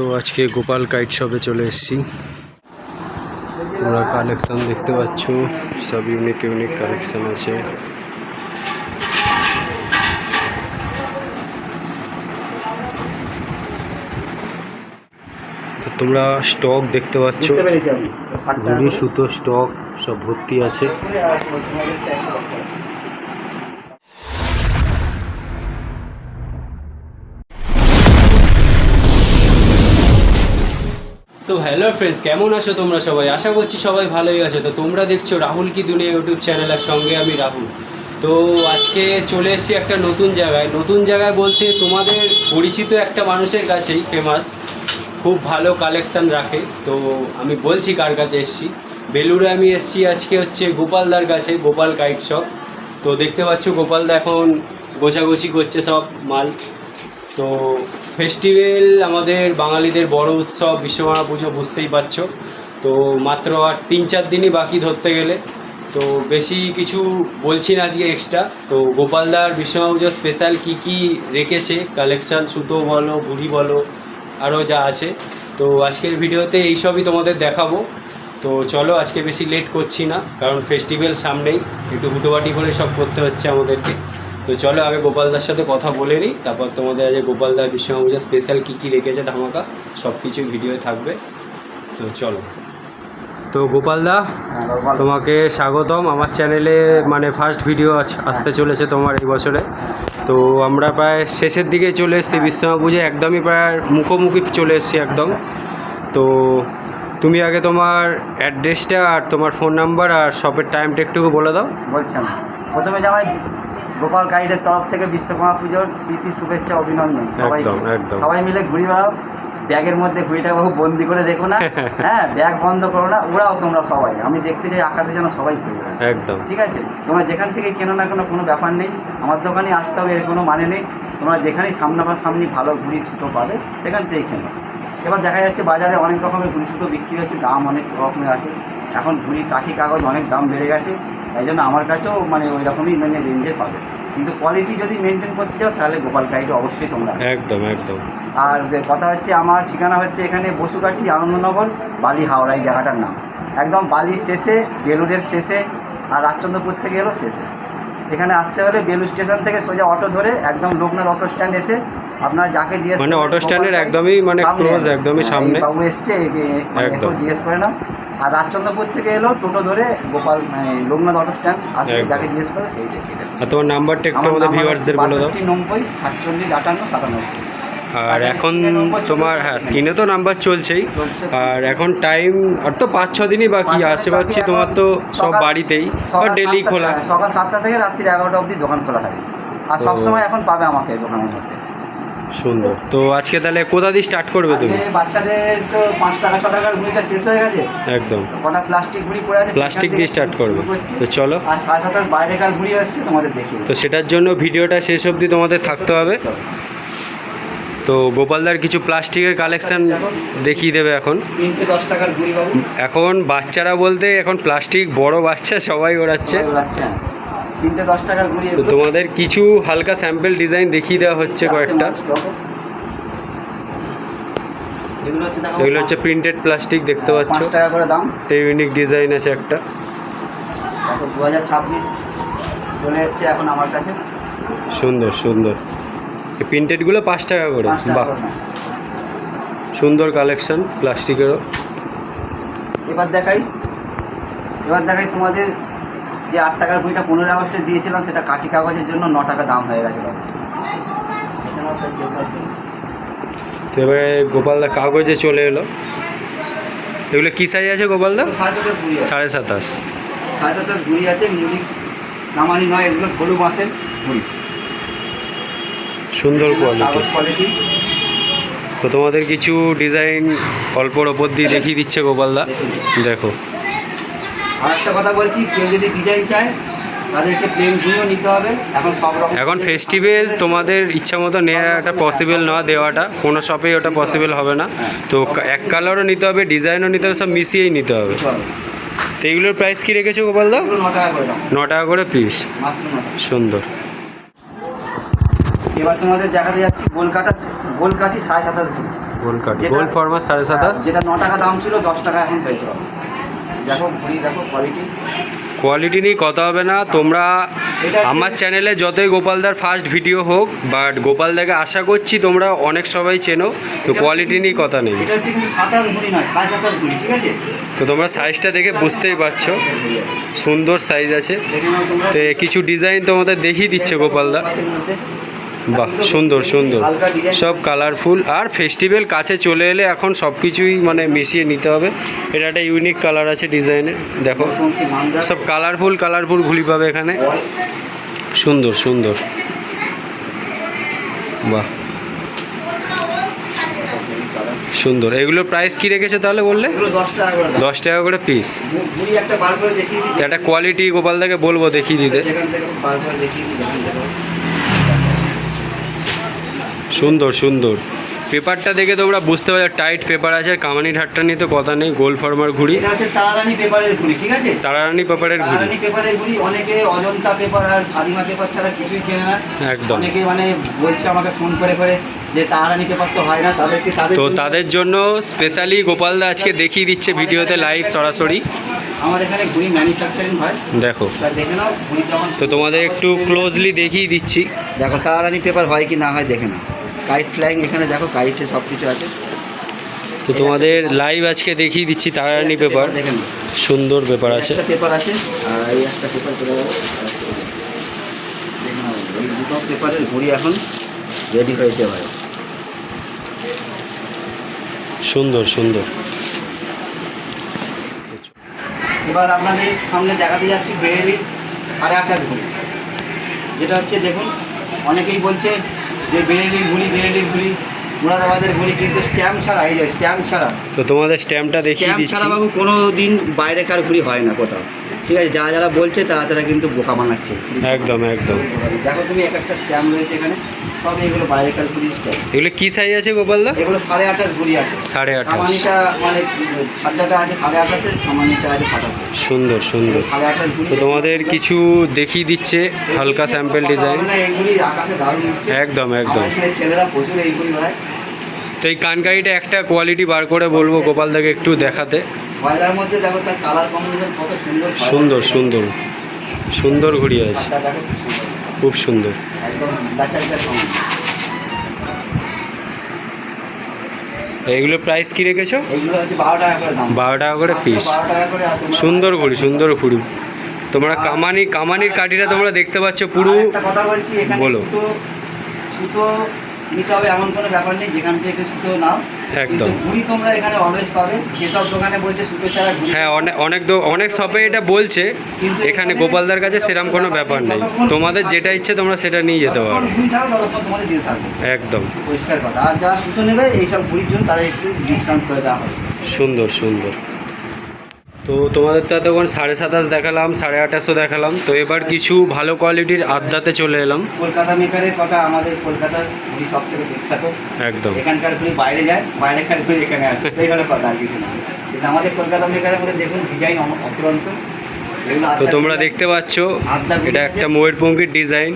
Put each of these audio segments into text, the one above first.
তো আজকে গোপাল কাইট শপে চলে এসেছি। তোমরা কালেকশন দেখতে পাচ্ছ সব ইউনিক ইউনিক কালেকশন আছে। তো তোমরা স্টক দেখতে পাচ্ছ সুতো স্টক সব ভর্তি আছে। সো হ্যালো ফ্রেন্ডস কেমন আছো তোমরা সবাই? আশা করছি সবাই ভালোই আছো। তো তোমরা দেখছ রাহুল কি দুনিয়া ইউটিউব চ্যানেলের সঙ্গে আমি রাহুল। তো আজকে চলে এসেছি একটা নতুন জায়গায়। নতুন জায়গায় বলতে তোমাদের পরিচিত একটা মানুষের কাছেই ফেমাস খুব ভালো কালেকশান রাখে। তো আমি বলছি কার কাছে এসেছি। বেলুরে আমি এসেছি আজকে হচ্ছে গোপালদার কাছে, গোপাল কাইট শপ তো দেখতে পাচ্ছ গোপালদা এখন গোছাগুছি করছে সব মাল। তো ফেস্টিভ্যাল আমাদের বাঙালিদের বড় উৎসব, বিশ্বকর্মা পুজো বুঝতেই পারছ। তো মাত্র আর তিন চার দিনই বাকি ধরতে গেলে। তো বেশি কিছু বলছি না আজকে এক্সট্রা তো গোপালদার বিশ্বকর্মা পুজো স্পেশাল কী কী রেখেছে? কালেকশান সুতো বলো, বুড়ি বলো আরও যা আছে। তো আজকের ভিডিওতে এইসবই তোমাদের দেখাবো। তো চলো আজকে বেশি লেট করছি না, কারণ ফেস্টিভ্যাল সামনেই। একটু হুটোবাটি করে সব করতে হচ্ছে আমাদেরকে। তো চলো আগে গোপালদার সাথে কথা বলে নিই। তারপর তোমাদের আজ গোপালদার বিশ্বকর্মা পূজা স্পেশাল কী কী রেখেছে ধামাকা সব কিছু ভিডিওয়ে থাকবে। তো চলো। তো গোপালদা হ্যাঁ। তোমাকে স্বাগতম। আমার চ্যানেলে মানে ফার্স্ট ভিডিও আসতে চলেছে তোমার এই বছরে। তো আমরা প্রায় শেষের দিকে চলে এসেছি বিশ্বকর্মা পুজো একদমই প্রায় মুখোমুখি চলে এসেছি একদম। তো তুমি আগে তোমার অ্যাড্রেসটা আর তোমার ফোন নাম্বার আর শপের টাইমটা একটু বলে দাও। বলছেন প্রথমে জামাই গোপাল গাইডের তরফ থেকে বিশ্বকর্মা পুজোর প্রীতি শুভেচ্ছা অভিনন্দন সবাইকে। সবাই মিলে ঘুরি বেড়াও। ব্যাগের মধ্যে ঘুড়িটা বাবু বন্দি করে রেখো না। হ্যাঁ ব্যাগ বন্ধ করো না ওরাও তোমরা সবাই। আমি দেখতে চাই আকাশে যেন সবাই ঘুরে একদম। ঠিক আছে? তোমরা যেখান থেকে কেনো না কোনো কোনো ব্যাপার নেই। আমার দোকানে আসতে হবে এর কোনো মানে নেই। তোমরা যেখানেই সামনাসামনি ভালো ঘুড়ি সুতো পাবে সেখান থেকেই কেনো। এবার দেখা যাচ্ছে বাজারে অনেক রকমের ঘুড়ি সুতো বিক্রি হচ্ছে দাম অনেক রকমের আছে। এখন ঘুড়ি কাঠি কাগজ অনেক দাম বেড়ে গেছে। তাই জন্য আমার কাছেও মানে ওই রকমই মানে রেঞ্জের পাবে। কিন্তু কোয়ালিটি যদি মেনটেন করতে চাও তাহলে গোপাল গাইড অবশ্যই তোমরা একদম একদম। আর কথা হচ্ছে আমার ঠিকানা হচ্ছে এখানে বসুকাঠি আনন্দনগর বালি হাওড়া এই জায়গাটার নাম। একদম বালির শেষে বেলুড়ের শেষে আর রাজচন্দ্রপুর থেকে এলো শেষে। এখানে আসতে হলে বেলুড় স্টেশন থেকে সোজা অটো ধরে একদম লোকনাথ অটো স্ট্যান্ড এসে আপনার যাকে জিজ্ঞেস মানে অটো স্ট্যান্ডের একদমই মানে ক্লোজ একদমই হ্যাঁ, সামনে। বাবু এসছে মানে জিজ্ঞেস করে না আর রাজচন্দ্রপুর থেকে এলো টোটো ধরে গোপাল মানে লোকনাথ অটো স্ট্যান্ড আসলে যাকে জিজ্ঞেস করে সেই আর তোমার নাম্বারটা একটু আমাদের ভিউয়ার্সদের বলে দাও। 62 নব্বই সাতচল্লিশ আটান্ন সাতানব্বই। আর এখন? তোমার হ্যাঁ স্ক্রিনে তো নাম্বার চলছেই। আর এখন টাইম আর তো পাঁচ ছ দিনই বাকি আসে পাচ্ছি তোমার তো সব বাড়িতেই। বা ডেলি খোলা। হ্যাঁ, সকাল সাতটা থেকে রাত্রি এগারোটা অবধি দোকান খোলা থাকে। আর সবসময় এখন পাবে আমাকে দোকানের মধ্যে। সুন্দর। তো আজকে তাহলে কোথা দিয়ে স্টার্ট করবে তুমি? বাচ্চাদের তো পাঁচ টাকা ছ টাকার শেষ হয়ে গেছে। একদম। কটা প্লাস্টিক পড়ে আছে প্লাস্টিক দিয়ে স্টার্ট করবে। তো চলো। আর সাড়ে সাতাশ বাইরেকার আসছে তোমাদের দেখি তো সেটার জন্য ভিডিওটা শেষ অবধি তোমাদের থাকতে হবে। তো গোপালদার কিছু প্লাস্টিকের কালেকশন দেখিয়ে দেবে এখন। এখন বাচ্চারা বলতে এখন প্লাস্টিক বড় বাচ্চা সবাই ওড়াচ্ছে। তিনটে দশ টাকার তো তোমাদের কিছু হালকা স্যাম্পল ডিজাইন দেখিয়ে দেওয়া হচ্ছে কয়েকটা। এগুলো হচ্ছে প্রিন্টেড প্লাস্টিক দেখতে পাচ্ছ। টাকা করে দাম। ইউনিক ডিজাইন আছে একটা। দু হাজার ছাব্বিশ চলে এসছে এখন আমার কাছে। সুন্দর সুন্দর। এই প্রিন্টেডগুলো পাঁচ টাকা করে। বাহ। সুন্দর কালেকশন প্লাস্টিকেরও এবার দেখাই। এবার দেখাই তোমাদের যে আট টাকার বইটা পনেরো আগস্টে দিয়েছিলাম সেটা কাঠি কাগজের জন্য ন টাকা দাম হয়ে গেছে বাবু। এখানেও একটা কেক আছে। তো এবারে গোপালদা কাগজে চলে এলো। এগুলো কী সাইজ আছে গোপালদা সাড়ে সাতাশ সাড়ে সাতাশ। ঘুড়ি আছে মুড়ি নামানি নয় এগুলো ঢোলু বাঁশের ঘুড়ি সুন্দর কোয়ালিটি কোয়ালিটি তো তোমাদের কিছু ডিজাইন অল্পর ওপর দিয়ে দেখিয়ে দিচ্ছে গোপালদা দেখো। আর একটা কথা বলছি কেউ যদি ডিজাইন চায় তাদেরকে প্লেন নিতে হবে। এখন সব রকম এখন ফেস্টিভ্যাল তোমাদের ইচ্ছা মতো নেওয়া একটা পসিবল না দেওয়াটা। কোনো শপেই ওটা পসিবল হবে না। তো এক কালারও নিতে হবে ডিজাইনও নিতে হবে সব মিশিয়েই নিতে হবে। তো এগুলোর প্রাইস কী রেখেছো গোপালদা এগুলো ন টাকা করে পিস সুন্দর। এবার তোমাদের দেখাতে যাচ্ছি গোলকাটা গোলকাঠি সাড়ে সাতাশ ঘুড়ি গোল ফরমাস সাড়ে সাতাশ হ্যাঁ, যেটা ন টাকা দাম ছিল দশ টাকা এখন হয়েছে। দেখো ঘুরি দেখো কোয়ালিটি কোয়ালিটি নিয়ে কথা হবে না। তোমরা আমার চ্যানেলে যতই গোপালদার ফার্স্ট ভিডিও হোক বাট গোপালদাকে আশা করছি তোমরা অনেক সবাই চেনো তো কোয়ালিটি নিয়ে কথা নেই। এটা হচ্ছে কিন্তু সাতাশ ঘুরি নয় সাড়ে সাতাশ ঘুরি ঠিক আছে? তো তোমরা সাইজটা দেখে বুঝতেই পারছ। সুন্দর সাইজ আছে। দেখে নাও তোমরা। তো কিছু ডিজাইন তোমাদের দেখিয়ে দিচ্ছে গোপালদা মধ্যে। বাহ সুন্দর সুন্দর। সব কালারফুল আর ফেস্টিভ্যাল কাছে চলে এলে এখন সব কিছুই মানে মিশিয়ে নিতে হবে। এটা একটা ইউনিক কালার আছে ডিজাইনের দেখো। সব কালারফুল কালারফুল ঘুলি পাবে এখানে। সুন্দর সুন্দর। বাহ। সুন্দর। এগুলোর প্রাইস কি রেখেছে তাহলে বললে? দশ টাকা করে পিস একটা কোয়ালিটি গোপালদাকে বলব দেখিয়ে দিতে যেখান থেকে বার করে দেখিয়ে দিই যেখান থেকে সুন্দর সুন্দর। পেপারটা দেখে তোমরা বুঝতে পারছ টাইট পেপার আছে আর কামানি ঠাট্টা নিয়ে তো কথা নেই গোল ফার্মার ঘুড়ি। এটা হচ্ছে তারারানি পেপারের ঘুড়ি ঠিক আছে? তারারানি পেপারের ঘুড়ি। তারারানি পেপারের ঘুড়ি অনেকে অজন্তা পেপার আর ফালিমা পেপার ছাড়া কিছুই চেনে না। একদম। অনেকে মানে বলছে আমাকে ফোন করে করে যে তারারানি পেপার তো হয় না তাদেরকে তাদের তো জন্য- তাদের জন্য স্পেশালি গোপালদা আজকে দেখিয়ে দিচ্ছে ভিডিওতে লাইভ সরাসরি। আমার এখানে ঘুড়ি ম্যানুফ্যাকচারিং হয়। দেখো। দেখে নাও ঘুড়ি তো তোমাদের একটু ক্লোজলি দেখিয়ে দিচ্ছি। দেখো তারারানি পেপার হয় কি না হয় দেখে নাও। কাইট ফ্লাইং এখানে দেখো কাইটে সব কিছু আছে। তো তোমাদের লাইভ আজকে দেখিয়ে দিচ্ছি তারারানি পেপার সুন্দর পেপার আছে একটা পেপার আছে আর এই একটা পেপার চলে যাবে এই দুটো পেপারের ঘুড়ি এখন রেডি হয়েছে ভাই সুন্দর সুন্দর। এবার আপনাদের সামনে দেখাতে যাচ্ছি বেরেলি সাড়ে আঠাশ ঘুড়ি। যেটা হচ্ছে দেখুন অনেকেই বলছে যে বেরেলির ঘুড়ি বেরেলির ঘুড়ি মুরাদাবাদের ঘুড়ি কিন্তু স্ট্যাম্প ছাড়া এই যে স্ট্যাম্প ছাড়া। তো তোমাদের স্ট্যাম্পটা দেখিয়ে স্ট্যাম্প ছাড়া বাবু কোনো দিন বাইরে কার ঘুড়ি হয় না কোথাও। ঠিক আছে যারা যারা বলছে তারা তারা কিন্তু বোকা বানাচ্ছে। একদম একদম। দেখো তুমি এক একটা স্ট্যাম্প রয়েছে এখানে। সব এগুলো বাইরেকার ঘুড়ি এগুলো কি সাইজ আছে গোপালদা এগুলো সাড়ে আঠাশ ঘুড়ি আছে। সাড়ে আঠাশ। কামানিটা মানে ছাড্ডাটা আছে সাড়ে আঠাশের কামানিটা আছে সাতাশে সুন্দর সুন্দর। সাড়ে আঠাশ তো তোমাদের কিছু দেখিয়ে দিচ্ছে হালকা স্যাম্পল ডিজাইন না এইগুলি আকাশে দারুণ উঠছে একদম একদম। ছেলেরা প্রচুর এইগুলি তো এই কানকারিটা একটা কোয়ালিটি বার করে বলব গোপালদাকে একটু দেখাতে। ময়লার মধ্যে দেখো তার কালার কম্বিনেশন কত সুন্দর সুন্দর সুন্দর। সুন্দর ঘুড়ি আছে। খুব সুন্দর। এইগুলো প্রাইস কি রেখেছো? বারো টাকা করে পিস সুন্দর ঘুড়ি সুন্দর ঘুড়ি তোমরা কামানি কামানির কাঠিটা তোমরা দেখতে পাচ্ছ পুরো কথা বলছি বলো। সুতো নিতে হবে এমন কোনো ব্যাপার নেই যেখান থেকে সুতো নাও। একদম। ঘুড়ি তোমরা এখানে অলওয়েজ পাবে। যেসব দোকানে বলছে সুতো ছাড়া হ্যাঁ অনেক অনেক অনেক শপে এটা বলছে। এখানে গোপালদার কাছে সেরকম কোনো ব্যাপার নেই। তোমাদের যেটা ইচ্ছে তোমরা সেটা নিয়ে যেতে পারো। ঘুড়ি থাকবে ততক্ষণ তোমাদের দিতে থাকবে। একদম। পরিষ্কার কথা। আর যারা সুতো নেবে এইসব ঘুড়ির জন্য তাদের একটু ডিসকাউন্ট করে দেওয়া হবে। সুন্দর সুন্দর। তো তোমাদের তো এতক্ষণ সাড়ে সাতাশ দেখালাম সাড়ে আঠাশও দেখালাম। তো এবার কিছু ভালো কোয়ালিটির আড্ডাতে চলে এলাম। কলকাতা মেকারের কটা আমাদের কলকাতার ঘুড়ি সব থেকে বিখ্যাত। একদম। এখানকার ঘুড়ি বাইরে যায় বাইরেকার ঘুড়ি এখানে আসে। এই হলো কথা আর কিছু না। কিন্তু আমাদের কলকাতা মেকারের মধ্যে দেখুন ডিজাইন অপরন্ত তো তোমরা দেখতে পাচ্ছ এটা একটা ময়ূরপঙ্খির ডিজাইন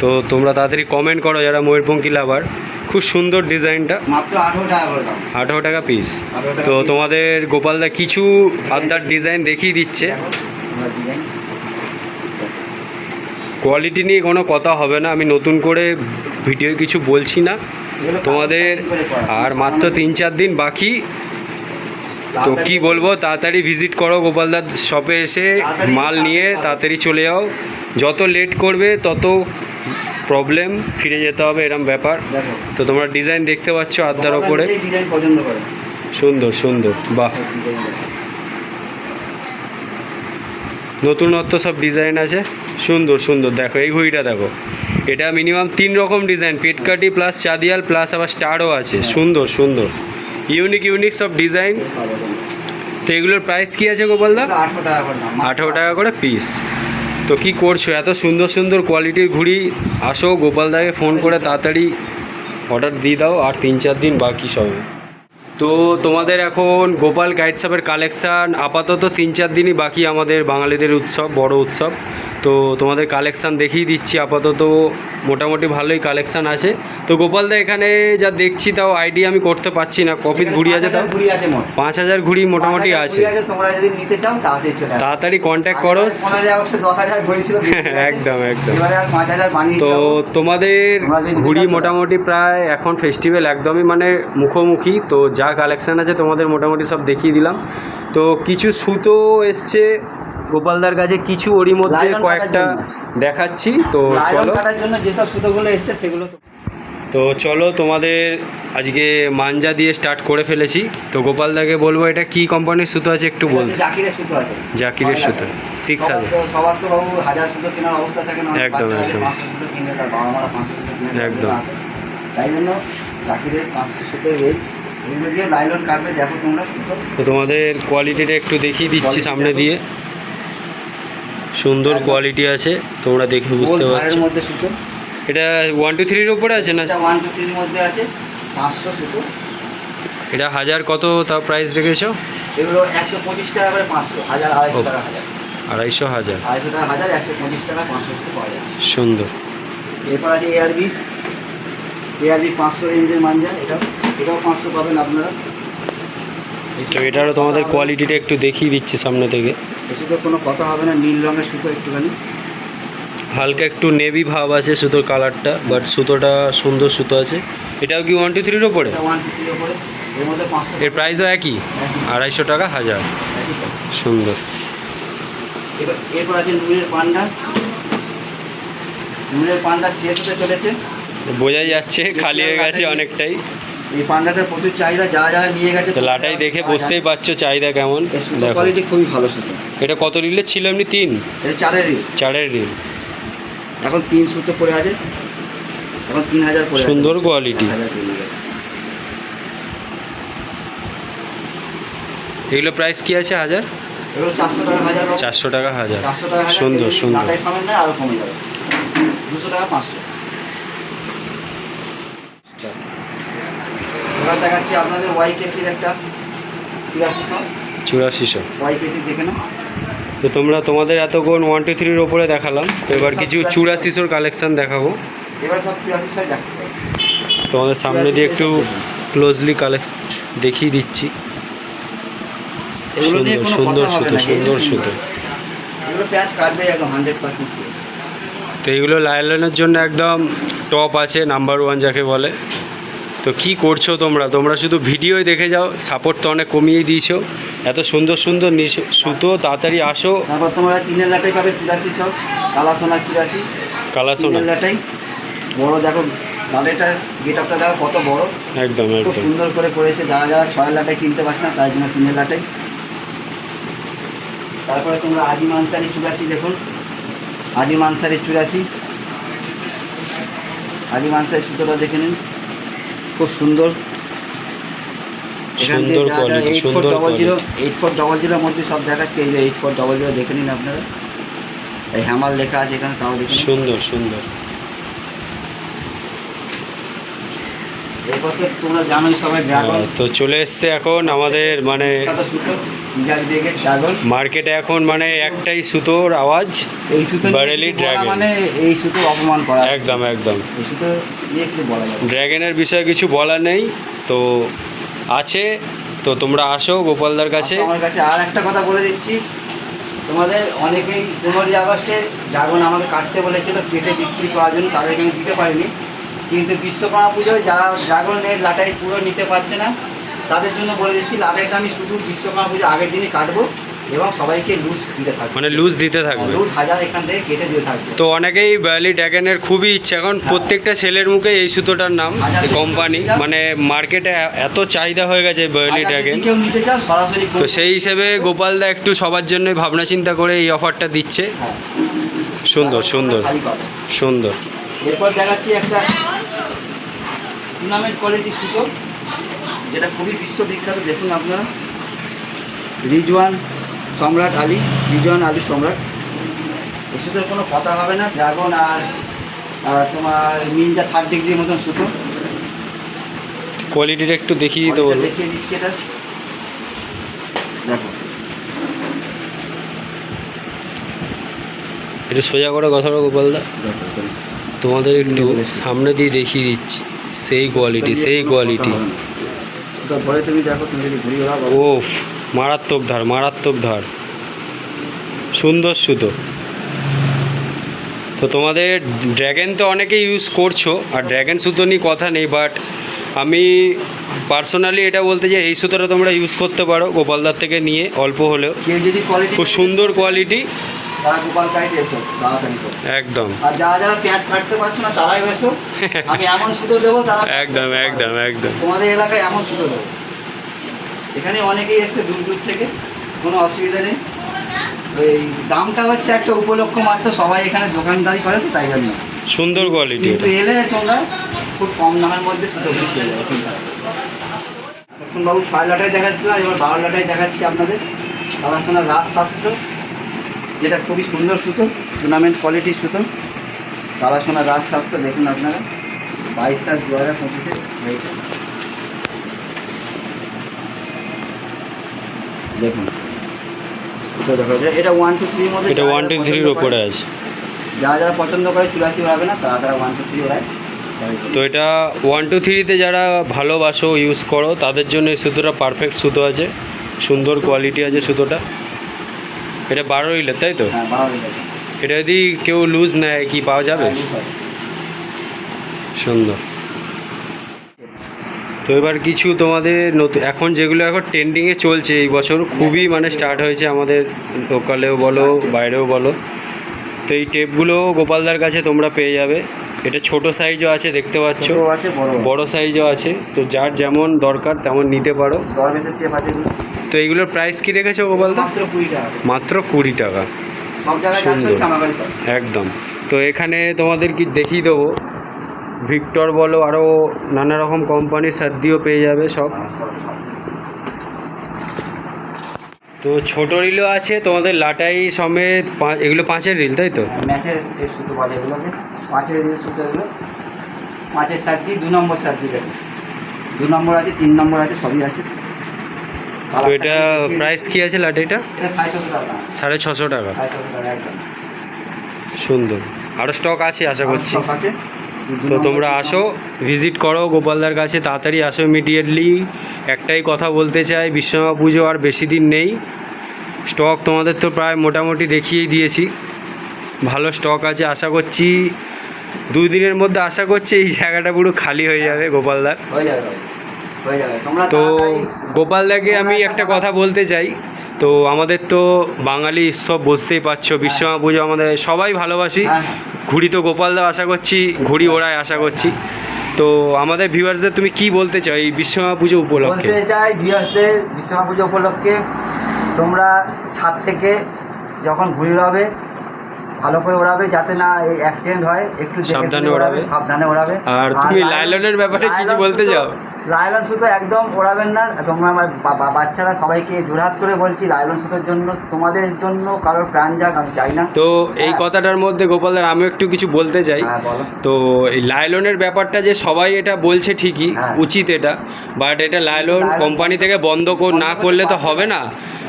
তো তোমরা তাড়াতাড়ি কমেন্ট করো যারা ময়ূরপঙ্খি লাভার খুব সুন্দর ডিজাইনটা। মাত্র আঠেরো টাকা করে দাম। আঠারো টাকা পিস তো তোমাদের গোপালদা কিছু আড্ডার ডিজাইন দেখিয়ে দিচ্ছে। কোয়ালিটি নিয়ে কোনো কথা হবে না। আমি নতুন করে ভিডিও কিছু বলছি না। তোমাদের। আর মাত্র তিন চার দিন বাকি। তো কি বলব তাড়াতাড়ি ভিজিট করো গোপালদার শপে এসে। মাল নিয়ে তাড়াতাড়ি। চলে যাও। যত লেট করবে তত প্রবলেম ফিরে যেতে হবে এরম ব্যাপার। তো তোমরা ডিজাইন দেখতে পাচ্ছ আড্ডার ওপরে। সুন্দর সুন্দর বাহ। নতুনত্ব সব ডিজাইন আছে। সুন্দর সুন্দর দেখো এই ঘড়িটা দেখো। এটা মিনিমাম তিন রকম ডিজাইন পেটকাটি প্লাস চাঁদিয়াল প্লাস আবার স্টারও আছে। সুন্দর সুন্দর। ইউনিক ইউনিক সব ডিজাইন তো এগুলোর প্রাইস কী আছে গোপালদা আঠেরো টাকা করে পিস তো কি করছ? এত সুন্দর সুন্দর কোয়ালিটির ঘুড়ি। আসো গোপালদাকে ফোন করে তাড়াতাড়ি অর্ডার দিয়ে দাও, আর তিন চার দিন বাকি সবে। তো তোমাদের এখন গোপাল গাইড কালেকশান আপাতত তিন চার দিনই বাকি আমাদের বাঙালিদের উৎসব, বড় উৎসব। তো তোমাদের কালেকশান দেখিয়ে দিচ্ছি আপাতত মোটামুটি ভালোই কালেকশান আছে। তো গোপালদা এখানে যা দেখছি তাও আইডিয়া আমি করতে পারছি না। কপিস ঘুড়ি আছে তাও? ঘুড়ি আছে পাঁচ হাজার ঘুড়ি মোটামুটি আছে। তোমরা যদি নিতে চাও তাড়াতাড়ি তাড়াতাড়ি কন্ট্যাক্ট করো। একদম একদম। তো তোমাদের ঘুড়ি মোটামুটি প্রায় এখন ফেস্টিভ্যাল একদমই মানে মুখোমুখি। তো যা কালেকশান আছে তোমাদের মোটামুটি সব দেখিয়ে দিলাম। তো কিছু সুতো এসছে গোপালদার কাছে কিছু ওরই মধ্যে কয়েকটা দেখাচ্ছি তো চলো। কাটার জন্য যেসব সুতোগুলো এসছে সেগুলো তো চলো তোমাদের আজকে মাঞ্জা দিয়ে স্টার্ট করে ফেলেছি। তো গোপালদাকে বলব এটা কি কোম্পানির সুতো আছে একটু বলতে জাকিরের সুতো আছে। জাকিরের সুতো। সিক্স হাজার। সবার তো বাবু হাজার সুতো কেনার অবস্থা থাকে না একদম, একদম। একদম। তাই জন্য জাকিরের পাঁচশো সুতোর রেঞ্জ এগুলো দিয়ে লাইলন কাটবে দেখো তোমরা সুতো। তো তোমাদের কোয়ালিটিটা একটু দেখিয়ে দিচ্ছি সামনে দিয়ে। সুন্দর কোয়ালিটি আছে তোমরা দেখে বুঝতে পারছ। মধ্যে সুতো। এটা ওয়ান টু থ্রির উপরে আছে না? এটা ওয়ান টু থ্রির মধ্যে আছে পাঁচশো সুতো। এটা হাজার কত তাও প্রাইস রেখেছো? এগুলো একশো পঁচিশ টাকা করে পাঁচশো হাজার আড়াইশো টাকা হাজার। আড়াইশো হাজার। আড়াইশো টাকা হাজার একশো পঁচিশ টাকা পাঁচশো সুতো পাওয়া যাচ্ছে। সুন্দর। এরপর আছে এআরবি এআরবি পাঁচশো রেঞ্জের মাঞ্জা এটাও এটাও পাঁচশো পাবেন আপনারা। তো এটারও তোমাদের কোয়ালিটিটা একটু দেখিয়ে দিচ্ছি সামনে থেকে। কোনো কথা হবে না নীল রঙের সুতো একটুখানি। হালকা একটু নেভি ভাব আছে সুতোর কালারটা বাট সুতোটা সুন্দর সুতো আছে। এটাও কি ওয়ান টু থ্রির ওপরে? এর প্রাইসও একই? আড়াইশো টাকা হাজার। সুন্দর। এরপর আছে নুনের পান্ডা। নুনের পান্ডা শেষ হতে চলেছে। বোঝাই যাচ্ছে খালি হয়ে গেছে অনেকটাই। এই পান্ডাটার প্রচুর চাহিদা যারা যারা নিয়ে গেছে লাটাই দেখে বুঝতেই পারছ চাহিদা কেমন? কোয়ালিটি খুবই ভালো সুতো। এটা কত রিলের ছিল এমনি তিন? এটা চারের রিল। চারের রিল। এখন তিন সুতো পড়ে আছে। এখন তিন হাজার পড়ে সুন্দর কোয়ালিটি। এগুলো প্রাইস কি আছে হাজার? চারশো টাকা হাজার সুন্দর সুন্দর। আরও কমে যাবে। দুশো টাকা পাঁচশো। এবার দেখাচ্ছি আপনাদের ওয়াই কেসির একটা চুরাশিশো চুরাশিশো ওয়াই কেসি দেখে না তো তোমরা তোমাদের এতক্ষণ ওয়ান টু থ্রির ওপরে দেখালাম। তো এবার কিছু চুরাশিশোর কালেকশন দেখাবো। এবার সব চুরাশিশোই দেখতে হবে তোমাদের সামনে দিয়ে একটু ক্লোজলি কালেকশন দেখিয়ে দিচ্ছি। সুন্দর সুন্দর সুতো সুন্দর সুতো। এগুলো তো এইগুলো লাইলনের জন্য একদম টপ আছে নাম্বার ওয়ান যাকে বলে। তো কি করছ তোমরা? তোমরা শুধু ভিডিওই দেখে যাও সাপোর্ট তো অনেক কমিয়ে দিয়েছ। এত সুন্দর সুন্দর সুতো তাড়াতাড়ি আসো। তারপর তোমরা তিনের লাটাই পাবে চুরাশি সব। কালা সোনা চুরাশি। কালাসোনা। লাটাই। বড় দেখো লাটাইটার গেট আপটা দেখো কত বড়। একদম খুব একদম। সুন্দর করে করেছে যারা যারা ছয় লাটাই কিনতে পারছে না তাই জন্য তিনের লাটাই। তারপরে তোমরা আজি মানসারি চুরাশি দেখুন। আজি মানসারি চুরাশি। আজি মানসারি সুতোটা দেখে নিন। খুব সুন্দর। সুন্দর ফোর সুন্দর double zero eight four double জিরোর মধ্যে সব দেখাচ্ছে এই যে এইট ফোর ডবল জিরো দেখে নিন আপনারা। এই হ্যামার লেখা আছে এখানে তাও দেখে সুন্দর সুন্দর। এরপর তোমরা জানোই সবাই হ্যাঁ, তো চলে এসছে এখন আমাদের মানে ড্রাগন মার্কেটে এখন মানে একটাই সুতোর আওয়াজ এই সুতো বারেলি কিছু মানে এই সুতো অপমান করা। একদম একদম। এই সুতো বলা যাবে ড্র্যাগনের বিষয়ে কিছু বলা নেই তো আছে তো তোমরা আসো গোপালদার কাছে। আমার কাছে। আর একটা কথা বলে দিচ্ছি তোমাদের অনেকেই পনেরোই আগস্টে ড্রাগন আমাকে কাটতে বলেছিল কেটে বিক্রি করার জন্য তাদেরকে আমি দিতে পারিনি। কিন্তু বিশ্বকর্মা পুজোয় যারা ড্রাগনের লাটাই পুরো নিতে পারছে না তাদের জন্য বলে দিচ্ছি লাটাইটা আমি শুধু বিশ্বকর্মা পুজো আগের দিনই কাটবো এবং সবাইকে লুজ দিতে থাকব। মানে লুজ দিতে থাকবে। লুজ হাজার এখান থেকে কেটে দিয়ে থাকবে। তো অনেকেই ব্যালি ড্র্যাগনের খুবই ইচ্ছে এখন প্রত্যেকটা ছেলের মুখে এই সুতোটার নাম কোম্পানি মানে মার্কেটে এত চাহিদা হয়ে গেছে ব্যালি যদি কেউ নিতে চাও সরাসরি তো সেই হিসেবে গোপালদা একটু সবার জন্য ভাবনা চিন্তা করে এই অফারটা দিচ্ছে। হ্যাঁ। সুন্দর সুন্দর সুন্দর। এরপর দেখাচ্ছি একটা টুর্নামেন্ট কোয়ালিটি সুতো। যেটা খুবই বিশ্ববিখ্যাত দেখুন আপনারা। রিজওয়ান সম্রাট আলী রিজওয়ান আলী সম্রাট। এই সুতোর কোনো কথা হবে না ড্রাগন আর তোমার মিনজা থার্ড ডিগ্রির মতন সুতো। কোয়ালিটিটা একটু দেখিয়ে দিতে বলব দেখিয়ে দিচ্ছি এটা। দেখো। এটা সোজা করে কথা বলো গোপালদা? তোমাদের একটু সামনে দিয়ে দেখিয়ে দিচ্ছি। সেই কোয়ালিটি সেই কোয়ালিটি ধরে তুমি দেখো তুমি যদি ঘুরি ওফ মারাত্মক ধার মারাত্মক ধার। সুন্দর সুতো। তো তোমাদের ড্র্যাগন তো অনেকে ইউজ করছ আর ড্র্যাগন সুতো নিয়ে কথা নেই বাট আমি পার্সোনালি এটা বলতে যে এই সুতোটা তোমরা ইউজ করতে পারো গোপালদার থেকে নিয়ে অল্প হলেও। খুব সুন্দর কোয়ালিটি তারা গোপাল এসো তাড়াতাড়ি করে। একদম। আর যারা যারা পেঁয়াজ কাটতে পারছ না তারাই এসো। আমি এমন সুতো দেবো তারা একদম একদম একদম। তোমাদের এলাকায় এমন সুতো দেবো। এখানে অনেকেই এসছে দূর দূর থেকে কোনো অসুবিধা নেই। ওই দামটা হচ্ছে একটা উপলক্ষ মাত্র সবাই এখানে দোকানদারি করে তো তাই জন্য। সুন্দর কোয়ালিটি কিন্তু এলে তোমরা খুব কম দামের মধ্যে সুতো পেয়ে যাবে চিন্তা এখন বাবু ছয় লাটাই দেখাচ্ছিলাম এবার বারো লাটাই দেখাচ্ছি আপনাদের। কালাসোনার রাজ শাস্ত্র। যেটা খুবই সুন্দর সুতো টুর্নামেন্ট কোয়ালিটির সুতো। কালাসোনার রাজ শাস্ত্র দেখুন আপনারা। বাইশ সাত দু হাজার পঁচিশে হয়েছে। দেখুন। সুতো দেখা যায় এটা ওয়ান টু থ্রির মধ্যে এটা যারা ওয়ান টু থ্রির ওপরে আছে। যারা যারা পছন্দ করে চুরাশি হবে না তারা তারা ওয়ান টু থ্রি ওড়ায়। তো এটা ওয়ান টু থ্রিতে যারা ভালোবাসো ইউজ করো তাদের জন্য এই সুতোটা পারফেক্ট সুতো আছে। সুন্দর কোয়ালিটি আছে সুতোটা। এটা বারো ইলের তাই তো? হ্যাঁ এটা যদি কেউ লুজ নেয় কি পাওয়া যাবে? সুন্দর। তো এবার কিছু তোমাদের নতুন এখন যেগুলো এখন ট্রেন্ডিংয়ে চলছে এই বছর খুবই মানে স্টার্ট হয়েছে আমাদের লোকালেও বলো বাইরেও বলো। তো এই টেপগুলো গোপালদার কাছে তোমরা পেয়ে যাবে। এটা ছোট সাইজও আছে দেখতে পাচ্ছ। বড় সাইজও আছে। তো যার যেমন দরকার তেমন নিতে পারো। তো এইগুলোর প্রাইস কি রেখেছো গোপালদা মাত্র কুড়ি টাকা। সুন্দর। একদম। তো এখানে তোমাদের কি দেখিয়ে দেবো। ভিক্টর বলো আরও নানা রকম কোম্পানির সাদ্দিও পেয়ে যাবে সব। তো ছোট রিলও আছে তোমাদের লাটাই সমেত এগুলো পাঁচের রিল তাই তো? ম্যাচের সুতো বলে এগুলোকে। পাঁচের এই সুতো এগুলো। পাঁচের সার দিয়ে দু নম্বর সার দিয়ে দু নম্বর আছে তিন নম্বর আছে সবই আছে। তো এটা প্রাইস কি আছে লাটাইটা? সাড়ে ছশো টাকা। সুন্দর। আরও স্টক আছে আশা করছি। তো তোমরা আসো ভিজিট করো গোপালদার কাছে তাড়াতাড়ি আসো ইমিডিয়েটলি একটাই কথা বলতে চাই বিশ্বকর্মা পুজো আর বেশি দিন নেই। স্টক তোমাদের তো প্রায় মোটামুটি দেখিয়েই দিয়েছি। ভালো স্টক আছে আশা করছি দুই দিনের মধ্যে আশা করছি এই জায়গাটা পুরো খালি হয়ে যাবে গোপালদার হয়ে হয়ে তো গোপালদাকে আমি একটা কথা বলতে চাই। তো আমাদের তো বাঙালি সব বুঝতেই পারছ বিশ্বকর্মা পুজো আমাদের সবাই ভালোবাসি। হ্যাঁ। ঘুড়ি তো গোপালদা আশা করছি ঘুড়ি ওড়ায় আশা করছি। তো আমাদের ভিউয়ার্সদের তুমি কি বলতে চাও এই বিশ্বকর্মা পুজো উপলক্ষে বলতে চাই ভিউয়ার্সদের বিশ্বকর্মা পুজো উপলক্ষে তোমরা ছাদ থেকে যখন ঘুরে উড়াবে ভালো করে ওড়াবে যাতে না এই অ্যাক্সিডেন্ট হয় একটু সাবধানে ওড়াবে। সাবধানে ওড়াবে আর তুমি লাইলন- লাইলনের ব্যাপারে কিছু বলতে চাও? লাইলন সুতো একদম ওড়াবেন না। তোমরা আমার বাচ্চারা সবাইকে জোরহাত করে বলছি লাইলন সুতোর জন্য তোমাদের জন্য কারোর প্রাণ যাক আমি চাই না। তো এই। কথাটার মধ্যে গোপালদার আমি একটু কিছু বলতে চাই। হ্যাঁ তো এই লাইলনের ব্যাপারটা যে সবাই এটা বলছে ঠিকই হ্যাঁ। উচিত এটা। বাট এটা লাইলন- কোম্পানি থেকে বন্ধ না করলে তো হবে না।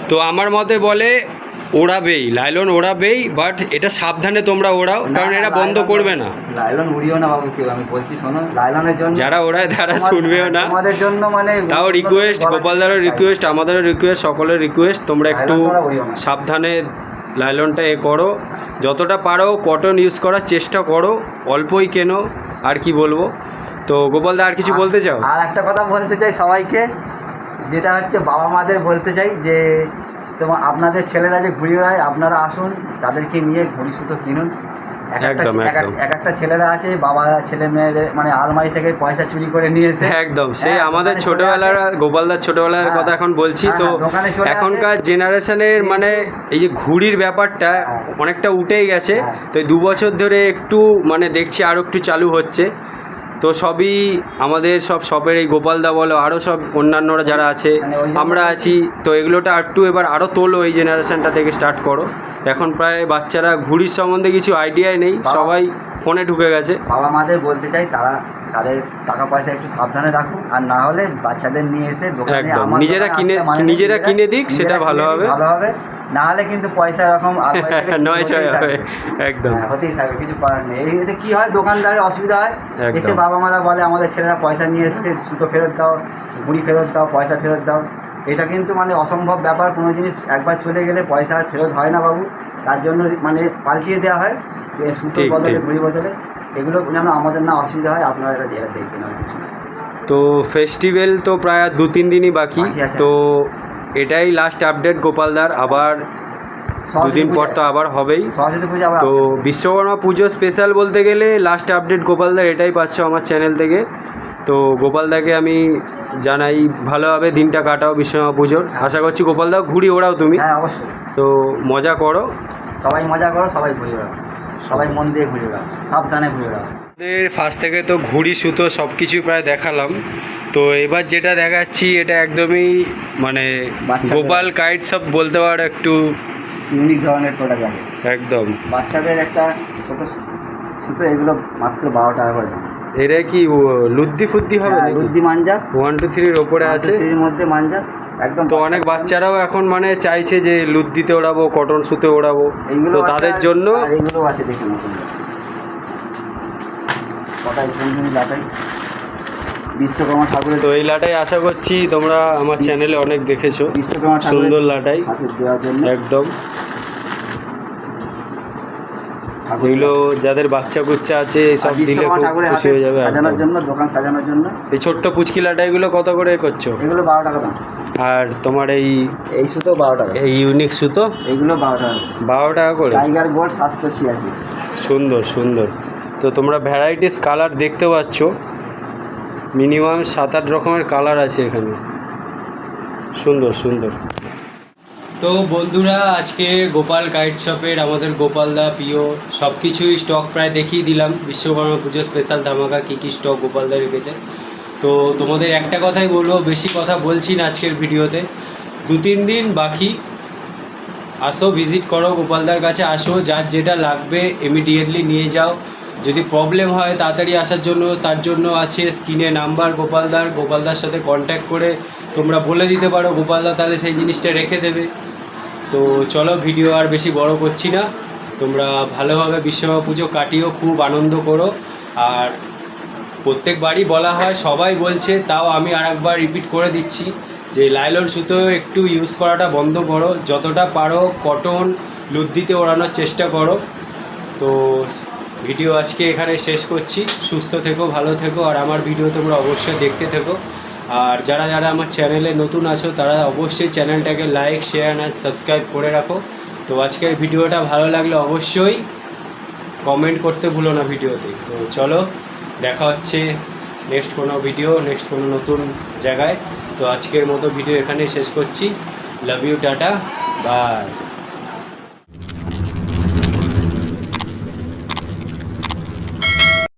তো আমার মতে বলে ওড়াবেই লাইলন ওড়াবেই বাট এটা সাবধানে তোমরা ওড়াও কারণ এটা বন্ধ করবে না। লাইলন উড়িও না বাবু কেউ আমি বলছি শোনো লাইলনের জন্য যারা ওড়ায় তারা শুনবেও না। তোমাদের জন্য মানে তাও রিকোয়েস্ট বলা- গোপালদারও রিকোয়েস্ট আমাদেরও রিকোয়েস্ট সকলের রিকোয়েস্ট তোমরা একটু। সাবধানে লাইলনটা এ করো। যতটা পারো কটন ইউজ করার চেষ্টা করো অল্পই কেনো আর কি বলব? তো গোপালদা আর কিছু বলতে চাও? আর একটা কথা বলতে চাই সবাইকে যেটা হচ্ছে বাবা মাদের বলতে চাই যে তোমার আপনাদের ছেলেরা যে ঘুড়ি ওড়ায় আপনারা আসুন তাদেরকে নিয়ে ঘুড়ি সুতো কিনুন এক একটা ছেলেরা আছে বাবা ছেলে মেয়েদের মানে আলমারি থেকে পয়সা চুরি করে নিয়ে এসে একদম সেই হ্যাঁ, আমাদের ছোটবেলার গোপালদার ছোটবেলার হ্যাঁ, কথা এখন বলছি হ্যাঁ, তো। এখনকার জেনারেশনের মানে এই যে ঘুড়ির ব্যাপারটা। অনেকটা উঠেই গেছে। তো দু বছর ধরে একটু মানে দেখছি আরও একটু চালু হচ্ছে তো সবই আমাদের সব শপের এই গোপালদা বলো আরও সব অন্যান্যরা যারা আছে আমরা আছি। তো এগুলোটা একটু এবার আরও তোলো এই জেনারেশানটা থেকে স্টার্ট করো। এখন প্রায় বাচ্চারা ঘুড়ির সম্বন্ধে কিছু আইডিয়াই নেই সবাই ফোনে ঢুকে গেছে। বাবা মাদের বলতে চাই তারা তাদের টাকা পয়সা একটু সাবধানে রাখুন আর না হলে বাচ্চাদের নিয়ে এসে দোকানে নিজেরা কিনে- মানে নিজেরা কিনে দিক, সেটা ভালো হবে। ভালো হবে। না হলে কিন্তু পয়সা এরকম একদম। হ্যাঁ, হতেই থাকবে কিছু করার নেই। এতে কি হয় দোকানদারের অসুবিধা হয় এসে বাবা মারা বলে আমাদের ছেলেরা পয়সা নিয়ে এসছে সুতো ফেরত দাও ঘুড়ি ফেরত দাও পয়সা ফেরত দাও। এটা কিন্তু মানে অসম্ভব ব্যাপার কোনো জিনিস একবার চলে গেলে পয়সা আর ফেরত হয় না বাবু। তার জন্য মানে পাল্টিয়ে দেওয়া হয় সুতোর বদলে। ঘুড়ি বদলে। এগুলো যেন আমাদের না অসুবিধা হয় আপনারা এটা দেখবেন। আর কিছু তো ফেস্টিভ্যাল তো প্রায় দু তিন দিনই বাকি। তো এটাই লাস্ট আপডেট গোপালদার আবার দুদিন পর তো আবার হবেই। তো বিশ্বকর্মা পুজো স্পেশাল বলতে গেলে লাস্ট আপডেট গোপালদার এটাই পাচ্ছ আমার চ্যানেল থেকে। তো গোপালদাকে আমি জানাই ভালোভাবে দিনটা কাটাও বিশ্বকর্মা পুজোর। আশা করছি গোপালদাও ঘুরি ওড়াও তুমি। হ্যাঁ তো মজা করো। সবাই মজা করো সবাই ঘুরে সবাই মন দিয়ে ঘুরে সাবধানে ঘুরে আমাদের ফার্স্ট থেকে তো ঘুড়ি সুতো সব কিছুই প্রায় দেখালাম। তো এবার যেটা দেখাচ্ছি এটা একদমই মানে। গোপাল কাইট সব বলতে পারো একটু। ইউনিক ধরনের প্রোডাক্ট আছে একদম। বাচ্চাদের একটা ছোটো সুতো এগুলো মাত্র বারো টাকা করে দাম। এটা কি লুদ্দি ফুদ্দি হবে হ্যাঁ, লুদ্দি মাঞ্জা। ওয়ান টু থ্রির ওপরে আছে। এর মধ্যে মাঞ্জা। একদম তো অনেক বাচ্চারাও এখন মানে চাইছে যে লুদ্দিতে ওড়াবো কটন সুতে ওড়াবো। তো তাদের জন্য আর এইগুলো আছে দেখে নতুন কটাই লাটাই বিশ্বকর্মা ঠাকুরের তো এই লাটাই আশা করছি তোমরা আমার চ্যানেলে অনেক দেখেছ। বিশ্বকর্মা সুন্দর লাটাই। দেওয়ার জন্য। একদম। এগুলো যাদের বাচ্চা কুচ্চা আছে সব দিলে খুব খুশি হয়ে যাবে সাজানোর জন্য দোকান সাজানোর জন্য। এই ছোট্ট পুচকি লাটাইগুলো কত করে করছ? এগুলো বারো টাকা দাম। আর তোমার এই এই সুতো বারো টাকা। এই ইউনিক সুতো? এইগুলো বারো টাকা। বারো টাকা করে? টাইগার গোল্ড ছিয়াশি। সুন্দর সুন্দর। তো তোমরা ভ্যারাইটিস কালার দেখতে পাচ্ছ। মিনিমাম সাত আট রকমের কালার আছে এখানে। সুন্দর সুন্দর। তো বন্ধুরা, আজকে গোপাল কাইট শপের আমাদের গোপালদা পিও সব কিছুই স্টক প্রায় দেখিয়ে দিলাম। বিশ্বকর্মা পুজো স্পেশাল ধামাকা কী কী স্টক গোপালদা রেখেছে। তো তোমাদের একটা কথাই বলব, বেশি কথা বলছি না আজকের ভিডিওতে। দু তিন দিন বাকি। আসো ভিজিট করো গোপালদার কাছে, আসো, যার যেটা লাগবে ইমিডিয়েটলি নিয়ে যাও। যদি প্রবলেম হয়, তাড়াতাড়ি আসার জন্য, তার জন্য আছে স্ক্রিনে নাম্বার গোপালদার গোপালদার সাথে কন্ট্যাক্ট করে তোমরা বলে দিতে পারো। গোপালদা তাহলে সেই জিনিসটা রেখে দেবে। তো চলো ভিডিও আর বেশি বড় করছি না। তোমরা ভালোভাবে বিশ্বকর্মা পুজো কাটিও, খুব আনন্দ করো। আর প্রত্যেকবারই বলা হয়, সবাই বলছে, তাও আমি আরেকবার রিপিট করে দিচ্ছি যে, লাইলন সুতো একটু ইউজ করাটা বন্ধ করো। যতটা পারো কটন লুদ্দিতে ওড়ানোর চেষ্টা করো। তো ভিডিও আজকে এখানে শেষ করছি। সুস্থ থেকো, ভালো থেকো, আর আমার ভিডিও তোমরা অবশ্যই দেখতে থেকো। আর যারা যারা আমার চ্যানেলে নতুন আছো, তারা অবশ্যই চ্যানেলটাকে লাইক শেয়ার আর সাবস্ক্রাইব করে রাখো। তো আজকের ভিডিওটা ভালো লাগলে অবশ্যই কমেন্ট করতে ভুলো না ভিডিওতে। তো চলো, দেখা হচ্ছে নেক্সট কোনো ভিডিও নেক্সট কোনো নতুন জায়গায়। তো আজকের মতো ভিডিও এখানেই শেষ করছি। Love you tata bye